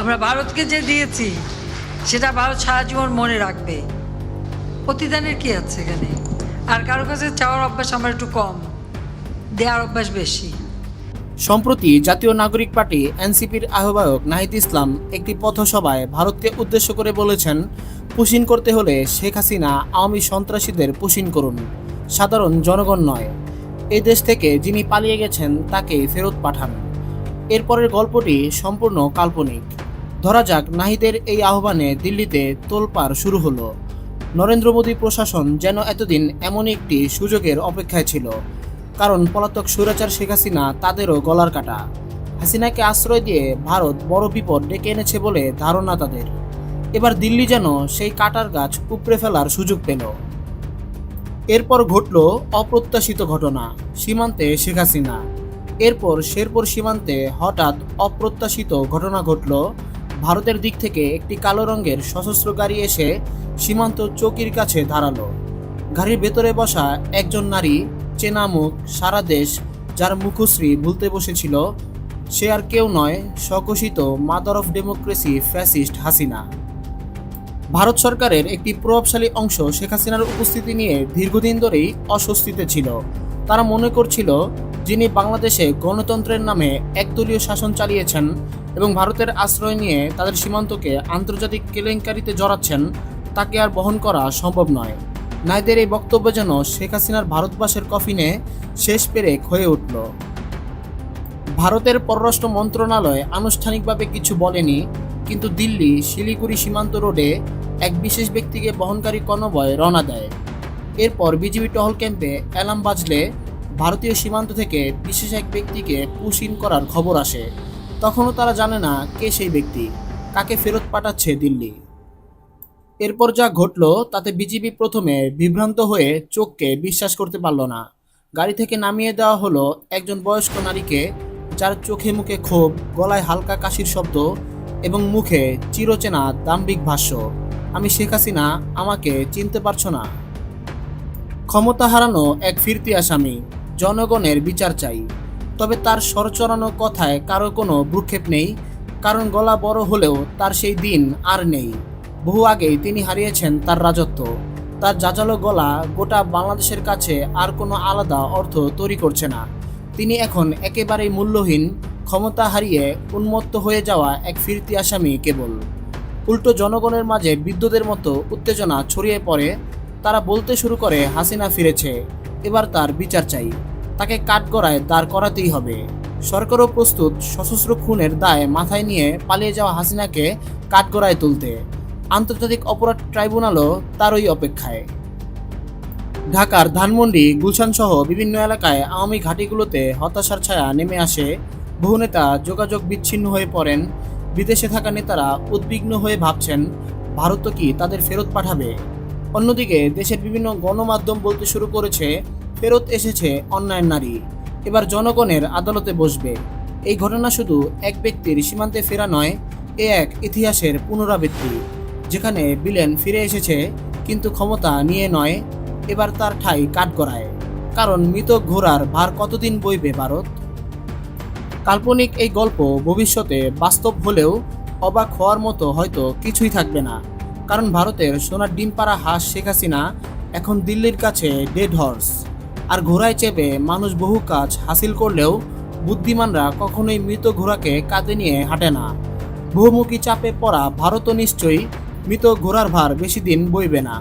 আমরা ভারতকে যে দিয়েছি, সেটা ভারত সারা জীবন মনে রাখবে। প্রতিদানের কি আছে এখানে? আর কারও কাছে চাওয়ার অভ্যাস আমার একটু কম দেওয়ার অভ্যাস বেশি। সম্প্রতি জাতীয় নাগরিক পার্টি এনসিপির আহ্বায়ক নাহিদ ইসলাম একটি পথসভায় ভারতকে উদ্দেশ্য করে বলেছেন, পুশিন করতে হলে শেখ হাসিনা আওয়ামী সন্ত্রাসীদের পুশিন করুন। সাধারণ জনগণ নয়। এই দেশ থেকে যিনি পালিয়ে গেছেন তাকে ফেরত পাঠান। এরপরের গল্পটি সম্পূর্ণ কাল্পনিক। ধরা যাক নাহিদের এই আহ্বানে দিল্লিতে তোলপাড় শুরু হলো। নরেন্দ্র মোদী প্রশাসন যেন এতদিন এমন একটি সুযোগের অপেক্ষায় ছিল, কারণ পলাতক সুরাচার শেখ হাসিনা তাদেরও গলার কাটা। হাসিনাকে আশ্রয় দিয়ে ভারত বড় বিপদ ডেকে এনেছে বলে ধারণা তাদের। এবার দিল্লি যেন সেই কাটার গাছ উপড়ে ফেলার সুযোগ পেল। এরপর ঘটল অপ্রত্যাশিত ঘটনা, সীমান্তে শেখ হাসিনা। এরপর শেরপুর সীমান্তে হঠাৎ অপ্রত্যাশিত ঘটনা ঘটল ভারতের দিক থেকে একটি কালো রঙের সশস্ত্র গাড়ি এসে সীমান্ত চৌকির কাছে দাঁড়াল। গাড়ির ভেতরে বসা একজন নারী চেনা মুখ, সারা দেশ যার মুখশ্রী ভুলতে বসেছিল। সে আর কেউ নয়, স্বঘোষিত mother of democracy fascist Hasina. Bharat সরকারের একটি প্রভাবশালী অংশ শেখ হাসিনার উপস্থিতি নিয়ে দীর্ঘদিন ধরেই অস্বস্তিতে ছিল। তারা মনে করছিল, যিনি বাংলাদেশে গণতন্ত্রের নামে একদলীয় শাসন চালিয়েছেন এবং ভারতের আশ্রয় নিয়ে তাদের সীমান্তকে আন্তর্জাতিক কেলেঙ্কারিতে জড়াচ্ছেন, তাকে আর বহন করা সম্ভব নয়। নাইদের এই বক্তব্য যেন শেখ হাসিনার ভারতবাসের কফিনে শেষ পেরেক হয়ে উঠল। ভারতের পররাষ্ট্র মন্ত্রণালয় আনুষ্ঠানিকভাবে কিছু বলেনি, কিন্তু দিল্লি, শিলিগুড়ি সীমান্ত রোডে এক বিশেষ ব্যক্তিকে বহনকারী কনভয় রওনা দেয়। এরপর বিজিবি টহল ক্যাম্পে অ্যালার্ম বাজলে ভারতীয় সীমান্ত থেকে বিশেষ এক ব্যক্তিকে পুশ ইন করার খবর আসে। তখনও তারা জানে না কে সেই ব্যক্তি, কাকে ফেরত পাঠাচ্ছে দিল্লি। এরপর যা ঘটল, তাতে বিজিবি প্রথমে বিভ্রান্ত হয়ে চোখকে বিশ্বাস করতে পারল না। গাড়ি থেকে নামিয়ে দেওয়া হলো একজন বয়স্ক নারীকে, যার চোখে মুখে ক্ষোভ, গলায় হালকা কাশির শব্দ এবং মুখে চিরচেনা দাম্ভিক ভাষ্য, আমি শেখ হাসিনা, আমাকে চিনতে পারছ না। ক্ষমতা হারানো এক ফিরতি আসামি, জনগণের বিচার চাই। তবে তার সরচরানো কথায় কারও কোনো ভ্রুক্ষেপ নেই, কারণ গলা বড় হলেও তার সেই দিন আর নেই। বহু আগেই তিনি হারিয়েছেন তার রাজত্ব। তার জাজালো গলা গোটা বাংলাদেশের কাছে আর কোনো আলাদা অর্থ তৈরি করছে না। তিনি এখন একেবারেই মূল্যহীন, ক্ষমতা হারিয়ে উন্মত্ত হয়ে যাওয়া এক ফিরতি আসামি কেবল। উল্টো জনগণের মাঝে বিদ্যুতের মতো উত্তেজনা ছড়িয়ে পড়ে, তারা বলতে শুরু করে হাসিনা ফিরেছে। এবার তার বিচার চাই। তাকে কাঠগড়ায় দাঁড় করাতেই হবে। সরকারও প্রস্তুত সশস্ত্র খুনের দায় মাথায় নিয়ে পালিয়ে যাওয়া হাসিনাকে কাঠগড়ায় তুলতে। আন্তর্জাতিক অপরাধ ট্রাইব্যুনালও তারই অপেক্ষায়। ঢাকার ধানমন্ডি, গুলশান সহ বিভিন্ন এলাকায় আওয়ামী ঘাঁটিগুলোতে হতাশার ছায়া নেমে আসে। বহু নেতা যোগাযোগ বিচ্ছিন্ন হয়ে পড়েন। বিদেশে থাকা নেতারা উদ্বিগ্ন হয়ে ভাবছেন, ভারত কি তাদের ফেরত পাঠাবে? অন্যদিকে দেশের বিভিন্ন গণমাধ্যম বলতে শুরু করেছে ফেরত এসেছে অন্যায়ের নারী। এবার জনগণের আদালতে বসবে। এই ঘটনা শুধু এক ব্যক্তির সীমান্তে ফেরা নয়, এ এক ইতিহাসের পুনরাবৃত্তি। যেখানে বিলেন ফিরে এসেছে, কিন্তু ক্ষমতা নিয়ে নয়, এবার তার ঠাই কাঠগড়ায়। কারণ মৃত ঘোড়ার ভার কতদিন বইবে ভারত? কাল্পনিক এই গল্প ভবিষ্যতে বাস্তব হলেও অবাক হওয়ার মতো হয়তো কিছুই থাকবে না। কারণ ভারতের সোনার ডিম পাড়া হাঁস শেখ হাসিনা এখন দিল্লির কাছে ডেড হর্স আর ঘোড়ায় চেপে মানুষ বহু কাজ হাসিল করলেও বুদ্ধিমানরা কখনোই মৃত ঘোড়াকে কাঁধে নিয়ে হাঁটে না। বহুমুখী চাপে পড়া ভারতও নিশ্চয়ই মৃত ঘোড়ার ভার বেশি দিন বইবে না।